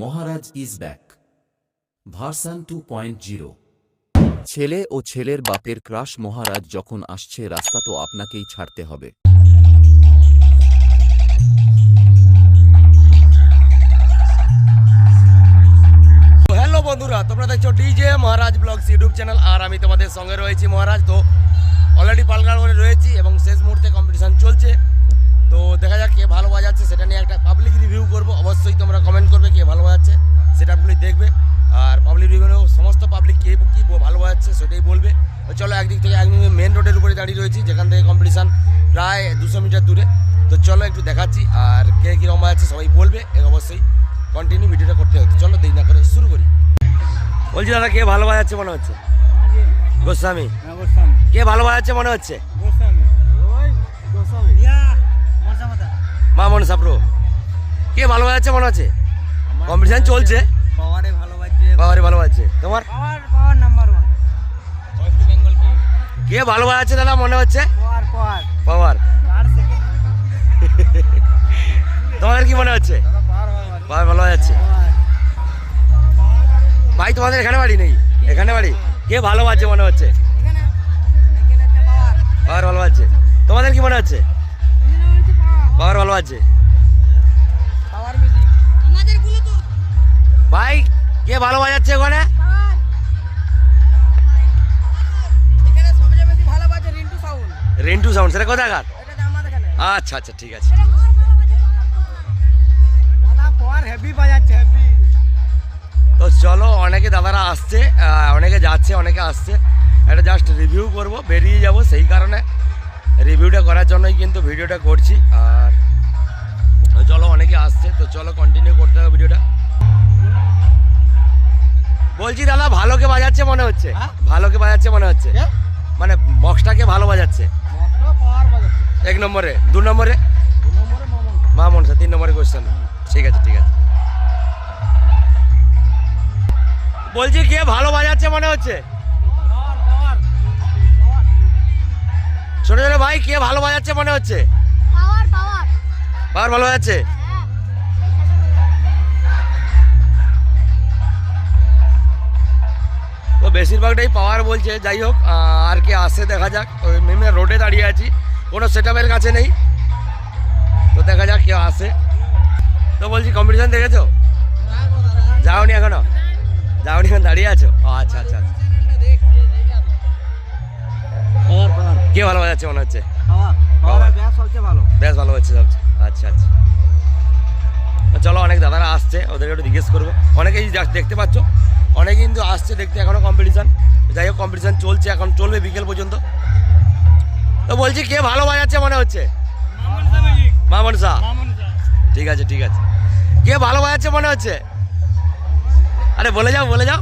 Maharaj is back. Version two point zero. ছেলে ও ছেলের বাপের ক্রাশ মহারাজ যখন আসছে রাস্তা তো আপনাকেই ছাড়তে হবে। হ্যালো বন্ধুরা তোমরা দেখছ DJ Maharaj vlogs YouTube channel আর আমি তোমাদের সঙ্গে রয়েছি মহারাজ। তো অলরেডি পালগাড় করে রয়েছি এবং শেষ মুহূর্তে কম্পিটিশন চলছে। তো দেখা যাক কে ভালো বাজাচ্ছে সেটা নিয়ে একটা রিভিউ করব অবশ্যই তোমরা কমেন্ট করবে কে ভালো বাজাচ্ছে সেটাগুলি দেখবে। আর পাবলিক রিভিউ সমস্ত পাবলিক কে কী ভালো বাজাচ্ছে সেটাই বলবে। চলো একদিক থেকে একদিন মেন রোডের উপরে দাঁড়িয়ে রয়েছি যেখান থেকে কম্পিটিশান প্রায় দুশো মিটার দূরে। তো চলো একটু দেখাচ্ছি আর কে কীরকম বাজাচ্ছে সবাই বলবে এ অবশ্যই কন্টিনিউ ভিডিওটা করতে হতো চলো দেরি না করে শুরু করি। বলছি দাদা কে ভালো বাজাচ্ছে মনে হচ্ছে? গোস্বামী। কে ভালো বাজাচ্ছে মনে হচ্ছে? মা মনসা প্রো কে ভালো বাজাচ্ছে মনে হচ্ছে? কম্পিটিশন চলছে। পাওয়ারে ভালো বাজছে। পাওয়ারে ভালো বাজছে। তোমার? পাওয়ার পাওয়ার নাম্বার ওয়ান কি ভালো বাজাচ্ছে দাদা মনে হচ্ছে? পাওয়ার পাওয়ার পাওয়ার তোমাদের কি মনে হচ্ছে? পাওয়ার ভালো বাজাচ্ছে ভাই তোমাদের এখানে বাড়ি নেই? এখানে বাড়ি? কে ভালো বাজছে মনে হচ্ছে? পাওয়ার ভালো বাজছে। তোমাদের কি মনে হচ্ছে? পাওয়ার পাওয়ার ভালো বাজছে। ভাই, কে ভালো বাজাচ্ছে ওখানে? রিন্টু সাউন্ড, সেটা কোথাকার আচ্ছা আচ্ছা ঠিক আছে। তো চলো, অনেকে দাদারা আসছে অনেকে যাচ্ছে, অনেকে আসছে। এটা জাস্ট রিভিউ করব, বেরিয়ে যাব, সেই কারণে রিভিউটা করার জন্যই কিন্তু ভিডিওটা করছি। আর চলো, অনেকে আসছে, তো চলো ভালোকে বাজাচ্ছে মনে হচ্ছে। হ্যাঁ? ভালোকে বাজাচ্ছে মনে হচ্ছে। মানে বক্সটাকে ভালো বাজাচ্ছে। এক নম্বরে দু নম্বরে? মা মনসা। তিন নম্বরে কোশ্চেন ঠিক আছে ঠিক আছে। বলছি কে ভালো বাজাচ্ছে মনে হচ্ছে? পাওয়ার পাওয়ার। ছোট ছোট ভাই কে ভালো বাজাচ্ছে মনে হচ্ছে? পাওয়ার পাওয়ার। পাওয়ার ভালো বাজাচ্ছে? বেশিরভাগটাই পাওয়ার বলছে। যাই হোক আর কে আসে দেখা যাক। ওই মেমে রোডে দাঁড়িয়ে আছি। কোনো সেট কাছে নেই। তো দেখা যাক কেউ আসে। তো বলছি কম্পিটিশন দেখেছ? যাওনি এখনও? যাওনি এখন দাঁড়িয়ে আছো? ও, আচ্ছা আচ্ছা আচ্ছা। কে ভালো বাজাচ্ছে মনে হচ্ছে? বেশ ভালো। হচ্ছে সবচেয়ে আচ্ছা আচ্ছা। চলো অনেক দাদারা আসছে। ওদেরকে একটু জিজ্ঞেস করব। অনেকেই দেখতে পাচ্ছ অনেকে কিন্তু আসছে দেখতে এখনও কম্পিটিশান যাই হোক কম্পিটিশান চলছে এখন চলবে বিকেল পর্যন্ত। তো বলছি কে ভালো বাজাচ্ছে মনে হচ্ছে? মামন শাহ ঠিক আছে ঠিক আছে। কে ভালো বাজাচ্ছে মনে হচ্ছে? আরে বলে যাও বলে যাও।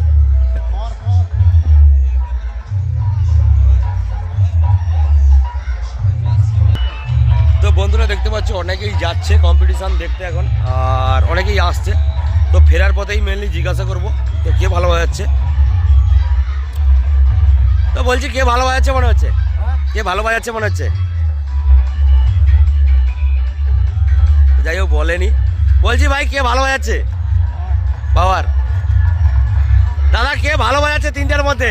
তো বন্ধুরা দেখতে পাচ্ছ অনেকেই যাচ্ছে কম্পিটিশান দেখতে এখন আর অনেকেই আসছে। তো ফেরার পথেই মেনলি জিজ্ঞাসা করব তো কে ভালো বাজাচ্ছে? তো বলছি কে ভালো বাজাচ্ছে মনে হচ্ছে? কে ভালো বাজাচ্ছে মনে হচ্ছে? যাই হোক বলেনি। বলছি ভাই কে ভালো বাজাচ্ছে? বাবার। দাদা কে ভালো বাজাচ্ছে তিনটার মধ্যে?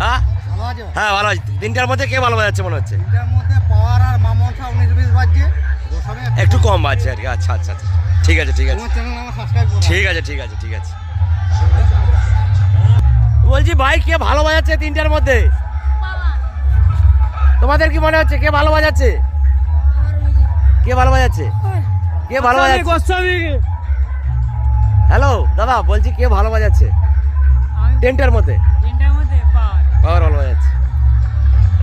হ্যাঁ? ভালো আছে? হ্যাঁ ভালো আছে। তিনটার মধ্যে কে ভালো বাজাচ্ছে মনে হচ্ছে? একটু কম বাজছে আর কি। আচ্ছা আচ্ছা আচ্ছা। ঠিক আছে ঠিক আছে। তোমার চ্যানেল আমার সাবস্ক্রাইব করো। ঠিক আছে ঠিক আছে ঠিক আছে। বলছি ভাই কে ভালো বাজাচ্ছে তিনটার মধ্যে? তোমাদের কি মনে হচ্ছে কে ভালো বাজাচ্ছে? কে ভালো বাজাচ্ছে? কে ভালো বাজাচ্ছে? হ্যালো দাদা বলছি কে ভালো বাজাচ্ছে? টেন্টার মধ্যে? তিনটার মধ্যে পাওয়ার। পাওয়ার ভালো বাজাচ্ছে।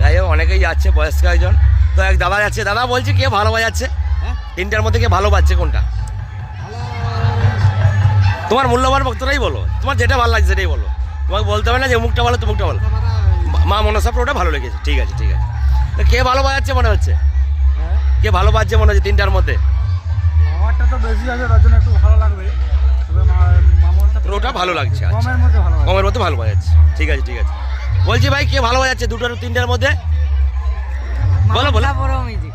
যাই হোক অনেকেই যাচ্ছে বয়স্ক একজন। তো এক দাদা যাচ্ছে। দাদা বলছি কে ভালো বাজাচ্ছে? হ্যাঁ? তিনটার মধ্যে কে ভালো বাজছে কোনটা? তোমার মূল্যবান বক্তরাই বলো। তোমার যেটা ভালো লাগছে সেটাই বলো। তোমাকে বলতে হবে না যে মুখটা ভালো তুমুকটা বলো মা- মনসা ওটা ভালো লেগেছে। ঠিক আছে ঠিক আছে। তো কে ভালো বাজাচ্ছে মনে হচ্ছে? কে ভালো বাজছে মনে হচ্ছে তিনটার মধ্যে? পাওয়ারটা তো বেশি আছে তার জন্য একটু ভালো লাগবে। পুরোটা ভালো লাগছে আচ্ছা। কমের ভালো কমের মধ্যে ভালো বাজাচ্ছে। ঠিক আছে ঠিক আছে। বলছি ভাই কে ভালো বাজাচ্ছে দুটোর তিনটার মধ্যে? বলো বলো।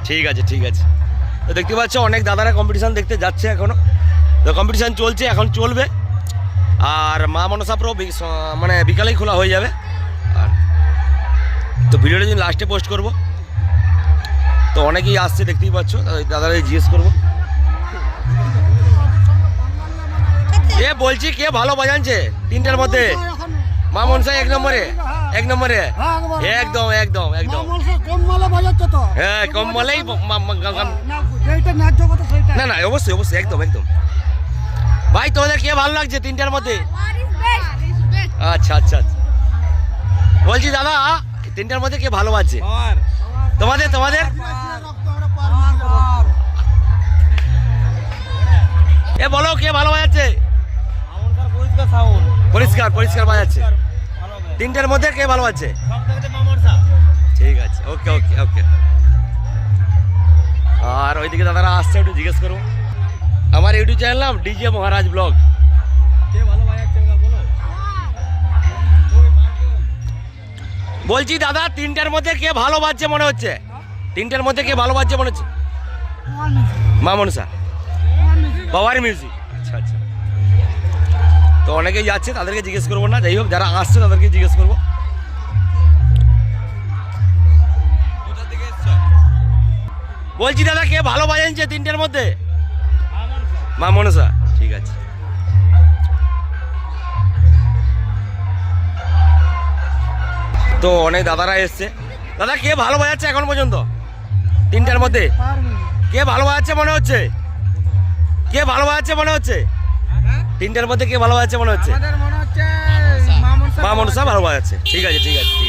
ঠিক আছে ঠিক আছে। তো দেখতে পাচ্ছ অনেক দাদারা কম্পিটিশন দেখতে যাচ্ছে এখনও। তো কম্পিটিশন চলছে এখন চলবে। আর মা মনসা প্রো মানে বিকালেই খোলা হয়ে যাবে। আর তো ভিডিওটা যদি লাস্টে পোস্ট করব তো অনেকেই আসছে দেখতেই পাচ্ছ দাদারা জিজ্ঞেস করব। এ বলছি কে ভালো বাজানছে তিনটার মধ্যে? মা মনসা এক নম্বরে এক নম্বরে। একদম একদম একদম। কম মালে বাজাচ্ছে তো হ্যাঁ কম বলেই মা- মা- গা- গান- না যেইটা ন্যায্য কথা সেইটা। না না অবশ্যই অবশ্যই একদম একদম। ভাই তোমাদের কে ভালো লাগছে তিনটার মধ্যে? আচ্ছা আচ্ছা আচ্ছা। বলছি দাদা তিনটার মধ্যে কে ভালো বাজছে? তোমাদের তোমাদের? এ বলো কে ভালো বাজাচ্ছে? পরিষ্কার পরিষ্কার বাজাচ্ছে। তিনটার মধ্যে কে ভালো বাজছে? ঠিক আছে ওকে ওকে ওকে। আর ওইদিকে দাদারা আসছে একটু জিজ্ঞেস করব আমার ইউটিউব চ্যানেল নাম ডিজে মহারাজ ব্লগ। বলছি দাদা তিনটার মধ্যে কে ভালো বাজছে মনে হচ্ছে? তিনটার মধ্যে কে ভালো বাজছে মনে হচ্ছে? মা মনসা। পাওয়ার মিউজিক আচ্ছা আচ্ছা। তো অনেকেই যাচ্ছে তাদেরকে জিজ্ঞেস করব না। যাই হোক যারা আসছে তাদেরকে জিজ্ঞেস করব। বলছি দাদা কে ভালো বাজাচ্ছে তিনটের মধ্যে? মা মনসা। ঠিক আছে। তো অনেক দাদারা এসছে। দাদা কে ভালো বাজাচ্ছে এখন পর্যন্ত? তিনটার মধ্যে? কে ভালো বাজাচ্ছে মনে হচ্ছে? কে ভালো বাজাচ্ছে মনে হচ্ছে? তিনটার মধ্যে কে ভালো বাজাচ্ছে মনে হচ্ছে? মা মনসা ভালো বাজাচ্ছে। ঠিক আছে ঠিক আছে ঠিক আছে।